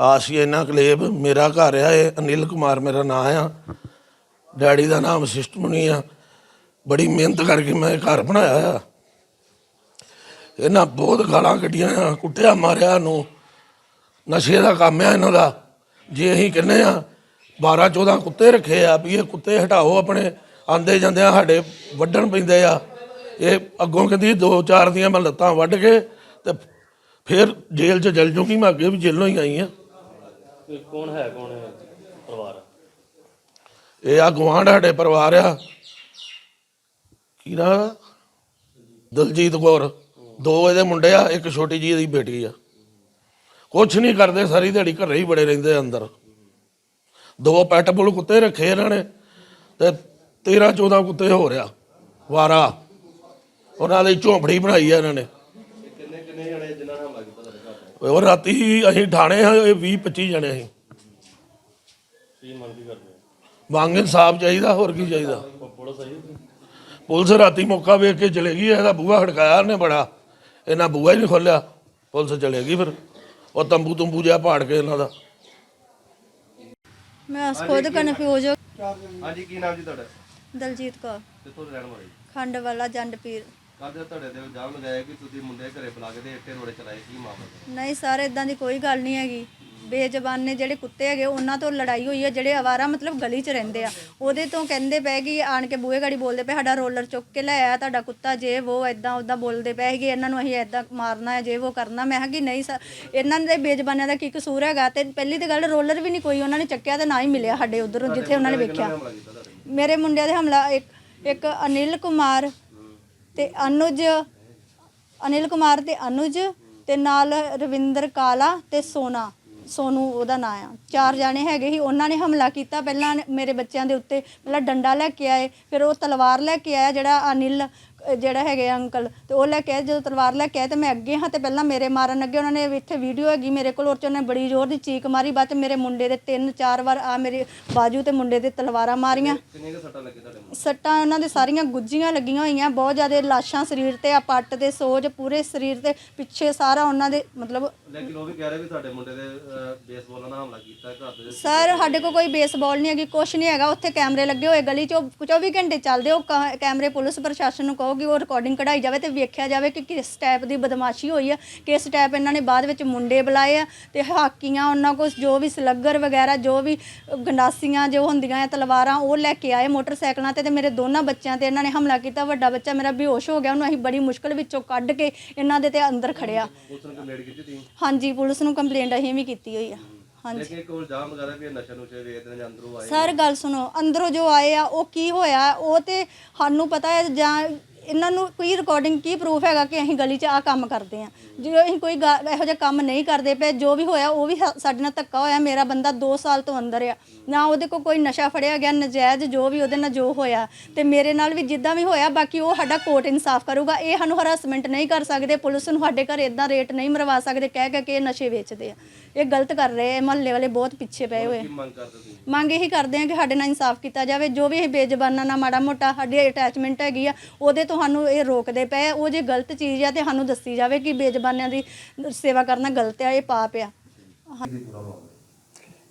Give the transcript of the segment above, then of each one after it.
ਆਸ਼ੀਨਾ ਕਲੇਬ ਮੇਰਾ ਘਰ ਆ, ਇਹ ਅਨਿਲ ਕੁਮਾਰ ਮੇਰਾ ਨਾਮ ਆ। ਡੈਡੀ ਦਾ ਨਾਮ ਸਿਸਟਮਨੀ ਆ। ਬੜੀ ਮਿਹਨਤ ਕਰਕੇ ਮੈਂ ਇਹ ਘਰ ਬਣਾਇਆ ਆ। ਇਹਨਾਂ ਬਹੁਤ ਗਾਲਾਂ ਕੱਢੀਆਂ ਆ, ਕੁੱਟਿਆ, ਮਾਰਿਆ ਨੂੰ ਨਸ਼ੇ ਦਾ ਕੰਮ ਆ ਇਹਨਾਂ ਦਾ। ਜੇ ਅਸੀਂ ਕਹਿੰਦੇ ਆ 12 14 ਕੁੱਤੇ ਰੱਖੇ ਆ ਵੀ ਇਹ ਕੁੱਤੇ ਹਟਾਓ ਆਪਣੇ। ਆਂਦੇ ਜਾਂਦੇ ਆ, ਸਾਡੇ ਵੱਢਣ ਪੈਂਦੇ ਆ। ਇਹ ਅੱਗੋਂ ਕਹਿੰਦੀ ਦੋ, ਚਾਰ ਦੀਆਂ ਮੈਂ ਲੱਤਾਂ ਵੱਢ ਕੇ ਤੇ ਫਿਰ ਜੇਲ੍ਹ 'ਚ ਜਲ ਜੂਗੀ, ਮੈਂ ਅੱਗੇ ਵੀ ਜੇਲ੍ਹੋਂ ਹੀ ਆਈ ਆ। ਇਹ ਕੌਣ ਹੈ ਕੌਣ ਹੈ ਪਰਿਵਾਰ? ਇਹ ਆ ਗੁਆਂਢ ਸਾਡੇ ਪਰਿਵਾਰ ਆ। ਕੀ ਨਾ ਦਲਜੀਤ ਕੌਰ। ਦੋ ਇਹਦੇ ਮੁੰਡੇ ਆ ਇੱਕ ਛੋਟੀ ਜੀ ਇਹਦੀ ਬੇਟੀ ਆ। ਕੁਛ ਨਹੀਂ ਕਰਦੇ ਸਾਰੀ ਦਿਹਾੜੀ ਘਰੇ ਹੀ ਬੜੇ ਰਹਿੰਦੇ ਆ ਅੰਦਰ। ਦੋ ਪੈਟ ਬੁਲ ਕੁੱਤੇ ਰੱਖੇ ਇਹਨਾਂ ਨੇ ਤੇ 13 14 ਕੁੱਤੇ ਹੋ ਰਿਆ ਵਾਰਾ। ਉਹਨਾਂ ਦੀ ਝੋਂਪੜੀ ਬਣਾਈ ਆ ਇਹਨਾਂ ਨੇ। ਕਿੰਨੇ ਕਿੰਨੇ ਜਣੇ ਜਿਨ੍ਹਾਂ ਨੇ ਹਮਲਾ ਕੀਤਾ ਤੁਹਾਡੇ ਘਰ ਤੇ ਉਹ ਰਾਤੀ ਅਸੀਂ ਠਾਣੇ ਆ 20 25 ਜਣੇ ਅਸੀਂ। ਕੀ ਮੰਗ ਕੀ ਕਰਦੇ ਹੋ ਮੰਗ ਇਨਸਾਫ ਚਾਹੀਦਾ ਹੋਰ ਕੀ ਚਾਹੀਦਾ? ਪੁਲਿਸ ਆਈ ਸੀ? ਪੁਲਿਸ ਰਾਤੀ ਮੌਕਾ ਵੇਖ ਕੇ ਚਲੇ ਗਈ ਇਹਦਾ ਬੂਹਾ ਖੜਕਾਇਆ ਉਹਨੇ ਬੜਾ। ਇਹਨਾਂ ਬੂਹਾ ਹੀ ਨਹੀਂ ਖੋਲਿਆ ਪੁਲਿਸ ਚਲੇ ਗਈ ਫਿਰ। ਉਹ ਤੰਬੂ ਤੁੰਬੂ ਜਿਹਾ ਪਾੜ ਕੇ ਇਹਨਾਂ ਦਾ। ਮੈਂ ਉਸ ਖੁਦ ਕਨਫਿਊਜ਼ ਹੋ ਹਾਂਜੀ ਕੀ ਨਾਮ ਜੀ ਤੁਹਾਡਾ? ਦਲਜੀਤ ਕੌਰ। ਕਿੱਥੋਂ ਦੇ ਰਹਿਣ ਵਾਲੇ ਖੰਡ ਵਾਲਾ ਜੰਡ ਪੀਰ ਕਾਹਦੇ ਤੁਹਾਡੇ ਦੇ ਇਲਜ਼ਾਮ ਲਗਾਇਆ ਕਿ ਤੁਸੀਂ ਮੁੰਡੇ ਘਰੇ ਬੁਲਾ ਕੇ ਤੇ ਇੱਟੇ ਰੋੜੇ ਚਲਾਏ ਕੀ ਮਾਮਲਾ ਨਹੀਂ ਸਰ ਇਦਾਂ ਦੀ ਕੋਈ ਗੱਲ ਨਹੀਂ ਹੈਗੀ। ਬੇਜ਼ਬਾਨੇ ਜਿਹੜੇ ਕੁੱਤੇ ਹੈਗੇ ਉਹਨਾਂ ਤੋਂ ਲੜਾਈ ਹੋਈ ਹੈ ਜਿਹੜੇ ਆਵਾਰਾ ਮਤਲਬ ਗਲੀ 'ਚ ਰਹਿੰਦੇ ਆ। ਉਹਦੇ ਤੋਂ ਕਹਿੰਦੇ ਪਏ ਕਿ ਆਣ ਕੇ ਬੂਹੇ ਗਾੜੀ ਬੋਲਦੇ ਪਏ ਸਾਡਾ ਰੋਲਰ ਚੁੱਕ ਕੇ ਲੈ ਆਇਆ ਤੁਹਾਡਾ ਕੁੱਤਾ ਜੇ ਉਹ ਐਦਾਂ ਉਦਾਂ ਬੋਲਦੇ ਪਏ ਹੈਗੇ ਇਹਨਾਂ ਨੂੰ ਅਸੀਂ ਐਦਾਂ ਮਾਰਨਾ ਹੈ ਜੇ ਉਹ ਕਰਨਾ। ਮੈਂ ਕਿ ਨਹੀਂ ਸਰ ਇਹਨਾਂ ਦੇ ਬੇਜ਼ਬਾਨਿਆਂ ਦਾ ਕੀ ਕਸੂਰ ਹੈਗਾ? ਤੇ ਪਹਿਲੀ ਤੇ ਗੱਲ ਰੋਲਰ ਵੀ ਨਹੀਂ ਕੋਈ ਉਹਨਾਂ ਨੇ ਚੱਕਿਆ ਤੇ ਨਾ ਹੀ ਮਿਲਿਆ ਸਾਡੇ ਉਧਰੋਂ ਜਿੱਥੇ ਉਹਨਾਂ ਨੇ ਵੇਖਿਆ। ਮੇਰੇ ਮੁੰਡਿਆਂ ਦੇ ਹਮਲਾ ਇੱਕ ਇੱਕ ਅਨਿਲ ਕੁਮਾਰ ਤੇ ਅਨੁਜ, ਅਨਿਲ ਕੁਮਾਰ ਤੇ ਅਨੁਜ ਤੇ ਨਾਲ ਰਵਿੰਦਰ ਕਾਲਾ ਤੇ ਸੋਨਾ। ਸੋਨੂ ਉਹਦਾ ਨਾਂ ਆ। ਚਾਰ ਜਾਣੇ ਹੈਗੇ ਸੀ। ਉਹਨਾਂ ਨੇ ਹਮਲਾ ਕੀਤਾ। ਪਹਿਲਾਂ ਮੇਰੇ ਬੱਚਿਆਂ ਦੇ ਉੱਤੇ ਪਹਿਲਾਂ ਡੰਡਾ ਲੈ ਕੇ ਆਏ, ਫਿਰ ਉਹ ਤਲਵਾਰ ਲੈ ਕੇ ਆਇਆ ਜਿਹੜਾ ਅਨਿਲ ਜਿਹੜਾ ਹੈਗੇ ਅੰਕਲ ਤੇ ਉਹ ਲੈ ਕੇ ਆਏ ਜਦੋਂ ਤਲਵਾਰ ਲੈ ਕੇ ਆਏ ਤੇ ਮੈਂ ਅੱਗੇ ਹਾਂ ਤੇ ਪਹਿਲਾਂ ਮੇਰੇ ਮਾਰਨ ਅੱਗੇ ਉਹਨਾਂ ਨੇ ਇੱਥੇ ਵੀਡੀਓ ਹੈਗੀ ਮੇਰੇ ਕੋਲ ਉਹ 'ਚ ਉਹਨੇ ਬੜੀ ਜ਼ੋਰ ਦੀ ਚੀਕ ਮਾਰੀ ਬਾਅਦ ਚ ਮੇਰੇ ਮੁੰਡੇ ਦੇ ਤਿੰਨ ਚਾਰ ਵਾਰ ਆ ਮੇਰੇ ਬਾਜੂ ਤੇ ਮੁੰਡੇ ਦੇ ਤਲਵਾਰਾਂ ਮਾਰੀਆਂ। ਕਿੰਨੇ ਕੁ ਸੱਟਾਂ ਲੱਗੇ ਤੁਹਾਡੇ ਮੂੰਹ ਸੱਟਾਂ ਉਹਨਾਂ ਦੇ ਸਾਰੀਆਂ ਗੁੱਜੀਆਂ ਲੱਗੀਆਂ ਹੋਈਆਂ ਬਹੁਤ ਜ਼ਿਆਦਾ ਲਾਸ਼ਾਂ ਸਰੀਰ ਤੇ ਆ ਪੱਟ ਤੇ ਸੋਜ ਪੂਰੇ ਸਰੀਰ ਤੇ ਪਿੱਛੇ ਸਾਰਾ ਉਹਨਾਂ ਦੇ ਮਤਲਬ ਲੇਕਿਨ ਉਹ ਵੀ ਕਹਿ ਰਹੇ ਵੀ ਤੁਹਾਡੇ ਮੁੰਡੇ ਦੇ ਬੇਸਬਾਲ ਨਾਲ ਹਮਲਾ ਕੀਤਾ ਘਰ ਦੇ ਸਰ ਸਾਡੇ ਕੋਲ ਕੋਈ ਬੇਸਬਾਲ ਨਹੀਂ ਹੈਗੀ ਕੁਛ ਨਹੀਂ ਹੈਗਾ ਉੱਥੇ ਕੈਮਰੇ ਲੱਗੇ ਹੋਏ ਗਲੀ 'ਚ ਉਹ 24 ਘੰਟੇ ਚੱਲਦੇ ਉਹ ਕ- ਕੈਮਰੇ ਪੁਲਿਸ ਪ੍ਰਸ਼ਾਸਨ ਨੂੰ ਕਹੋ ਕਿ ਉਹ ਰਿਕਾਰਡਿੰਗ ਕਢਾਈ ਜਾਵੇ ਤੇ ਵੇਖਿਆ ਜਾਵੇ ਕਿ ਕਿਸ ਟਾਈਪ ਦੀ ਬਦਮਾਸ਼ੀ ਹੋਈ ਆ ਕਿਸ ਟਾਈਪ ਇਹਨਾਂ ਨੇ ਬਾਅਦ ਵਿੱਚ ਮੁੰਡੇ ਬੁਲਾਏ ਆ ਤੇ ਹਾਕੀਆਂ ਉਹਨਾਂ ਕੋਲ ਜੋ ਵੀ ਸਲੱਗਰ ਵਗੈਰਾ ਜੋ ਵੀ ਗੰਡਾਸੀਆਂ ਜੋ ਹੁੰਦੀਆਂ ਆ ਤਲਵਾਰਾਂ ਉਹ ਲੈ ਕੇ ਆਏ ਮੋਟਰਸਾਈਕਲਾਂ ਤੇ ਤੇ ਮੇਰੇ ਦੋਨਾਂ ਬੱਚਿਆਂ ਤੇ ਇਹਨਾਂ ਨੇ ਹਮਲਾ ਕੀਤਾ। ਵੱਡਾ ਬੱਚਾ ਮੇਰਾ ਬੇਹੋਸ਼ ਹੋ ਗਿਆ ਉਹਨੂੰ ਅਸੀਂ ਬੜੀ ਮੁਸ਼ਕਲ ਵਿੱਚੋਂ ਕੱਢ ਕੇ ਇਹਨਾਂ ਦੇ ਤੇ ਅੰਦਰ ਖੜਿਆ। ਹਾਂਜੀ ਪੁਲਿਸ ਨੂੰ ਕੰਪਲੇਂਟ ਅਸੀਂ ਵੀ ਕੀਤੀ ਹੋਈ ਆ। ਹਾਂਜੀ। ਲੇਕਿਨ ਇੱਕ ਇਲਜ਼ਾਮ ਲਗਾ ਰਿਹਾ ਕਿ ਨਸ਼ਾ ਨੁਸ਼ੇ ਵੇਚਦੇ ਨੇ ਅੰਦਰੋਂ ਆਏ ਸਰ ਗੱਲ ਸੁਣੋ ਅੰਦਰੋਂ ਜੋ ਆਏ ਆ ਉਹ ਕੀ ਹੋਇਆ? ਉਹ ਤੇ ਸਾਨੂੰ ਪਤਾ ਹੈ ਜਾਂ ਇਹਨਾਂ ਨੂੰ ਕੋਈ ਰਿਕਾਰਡਿੰਗ ਕੀ ਪ੍ਰੂਫ ਹੈਗਾ ਕਿ ਅਸੀਂ ਗਲੀ 'ਚ ਆ ਕੰਮ ਕਰਦੇ ਆ ਜੇ ਅਸੀਂ ਕੋਈ ਗਾ- ਇਹੋ ਜਿਹਾ ਕੰਮ ਨਹੀਂ ਕਰਦੇ ਪਏ ਜੋ ਵੀ ਹੋਇਆ ਉਹ ਵੀ ਸਾ- ਸਾਡੇ ਨਾਲ ਧੱਕਾ ਹੋਇਆ ਮੇਰਾ ਬੰਦਾ 2 ਸਾਲ ਤੋਂ ਅੰਦਰ ਆ। ਨਾ ਉਹਦੇ ਕੋਲ ਕੋਈ ਨਸ਼ਾ ਫੜਿਆ ਗਿਆ ਨਜਾਇਜ਼ ਜੋ ਵੀ ਉਹਦੇ ਨਾਲ ਜੋ ਹੋਇਆ ਤੇ ਮੇਰੇ ਨਾਲ ਵੀ ਜਿੱਦਾਂ ਵੀ ਹੋਇਆ ਬਾਕੀ ਉਹ ਸਾਡਾ ਕੋਰਟ ਇਨਸਾਫ ਕਰੂਗਾ। ਇਹ ਸਾਨੂੰ ਹਰਾਸਮੈਂਟ ਨਹੀਂ ਕਰ ਸਕਦੇ ਪੁਲਿਸ ਨੂੰ ਸਾਡੇ ਘਰ ਇਦਾਂ ਰੇਟ ਨਹੀਂ ਮਰਵਾ ਸਕਦੇ ਕਹਿ ਕਹਿ ਕੇ ਇਹ ਨਸ਼ੇ ਵੇਚਦੇ ਆ। ਇਹ ਗਲਤ ਕਰ ਰਹੇ ਆ ਮਹੱਲੇ ਵਾਲੇ ਬਹੁਤ ਪਿੱਛੇ ਪਏ ਹੋਏ ਆ। ਮੰਗ ਕਰਦੇ ਤੁਸੀਂ? ਮੰਗ ਇਹੀ ਕਰਦੇ ਆ ਕਿ ਸਾਡੇ ਨਾਲ ਇਨਸਾਫ ਕੀਤਾ ਜਾਵੇ। ਜੋ ਵੀ ਇਹ ਬੇਜ਼ਬਾਨਾਂ ਨਾਲ ਮਾੜਾ ਮੋਟਾ ਸਾਡੀ ਅਟੈਚਮੈਂਟ ਹੈਗੀ ਆ ਉਹਦੇ ਤੋਂ ਸਾਨੂੰ ਇਹ ਰੋਕਦੇ ਪਏ ਆ। ਉਹ ਜੇ ਗਲਤ ਚੀਜ਼ ਆ ਤੇ ਸਾਨੂੰ ਦੱਸੀ ਜਾਵੇ ਕਿ ਬੇਜ਼ਬਾਨਾਂ ਦੀ ਸੇਵਾ ਕਰਨਾ ਗਲਤ ਆ ਇਹ ਪਾਪ ਆ।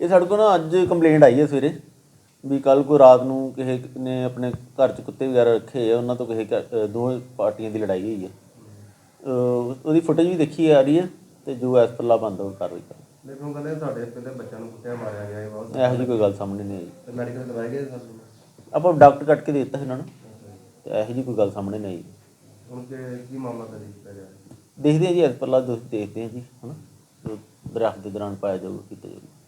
ਇਹ ਸਾਡੇ ਕੋਲ ਨਾ ਅੱਜ ਕੰਪਲੇਂਟ ਆਈ ਹੈ ਸਵੇਰੇ ਵੀ ਕੱਲ ਕੋਈ ਰਾਤ ਨੂੰ ਕਿਸੇ ਨੇ ਆਪਣੇ ਘਰ 'ਚ ਕੁੱਤੇ ਵਗੈਰਾ ਰੱਖੇ ਆ ਉਹਨਾਂ ਤੋਂ ਕਿਸੇ ਘਰ- ਅ, ਦੋ ਪਾਰਟੀਆਂ ਦੀ ਲੜਾਈ ਹੋਈ ਹੈ ਅ, ਉਹਦੀ ਫੁਟੇਜ ਵੀ ਦੇਖੀ ਆ ਰਹੀ ਹੈ ਤੇ ਜੋ ਐਸ ਪੱਲਾ ਬੰਦ ਉਹ ਕਾਰਵਾਈ ਕਰ। ਲੇਕਿਨ ਉਹ ਕਹਿੰਦੇ ਤੁਹਾਡੇ ਪਹਿਲੇ ਬੱਚਿਆਂ ਨੂੰ ਕੁੱਤਿਆਂ ਮਾਰਿਆ ਗਿਆ ਹੈ ਬਹੁਤ ਇਹੋ ਜਿਹੀ ਕੋਈ ਗੱਲ ਸਾਹਮਣੇ ਨਹੀਂ ਆਈ। ਤੇ ਮੈਡੀਕਲ ਦਵਾਈ ਗਏ ਸਾਨੂੰ ਆਪਾਂ ਡਾਕਟਰ ਕੱਟ ਕੇ ਦੇ ਦਿੱਤਾ ਸੀ ਇਹਨਾਂ ਨੂੰ। ਤੇ ਇਹੋ ਜਿਹੀ ਕੋਈ ਗੱਲ ਸਾਹਮਣੇ ਨਹੀਂ ਆਈ। ਹੁਣ ਕਿ ਕੀ ਮਾਮਲਾ ਦਰਜ ਕੀਤਾ ਜਾ ਦੇਖਦੇ ਹਾਂ ਜੀ ਐਸ ਪੱਲਾ ਦੋਸ਼ ਦੇਖਦੇ ਹਾਂ ਜੀ ਹਨਾ। ਜੋ ਦਰਖਤ ਦੇ ਦੌਰਾਨ ਪਾਇਆ ਜਾਊਗਾ ਕੀਤਾ ਜਾਊਗਾ।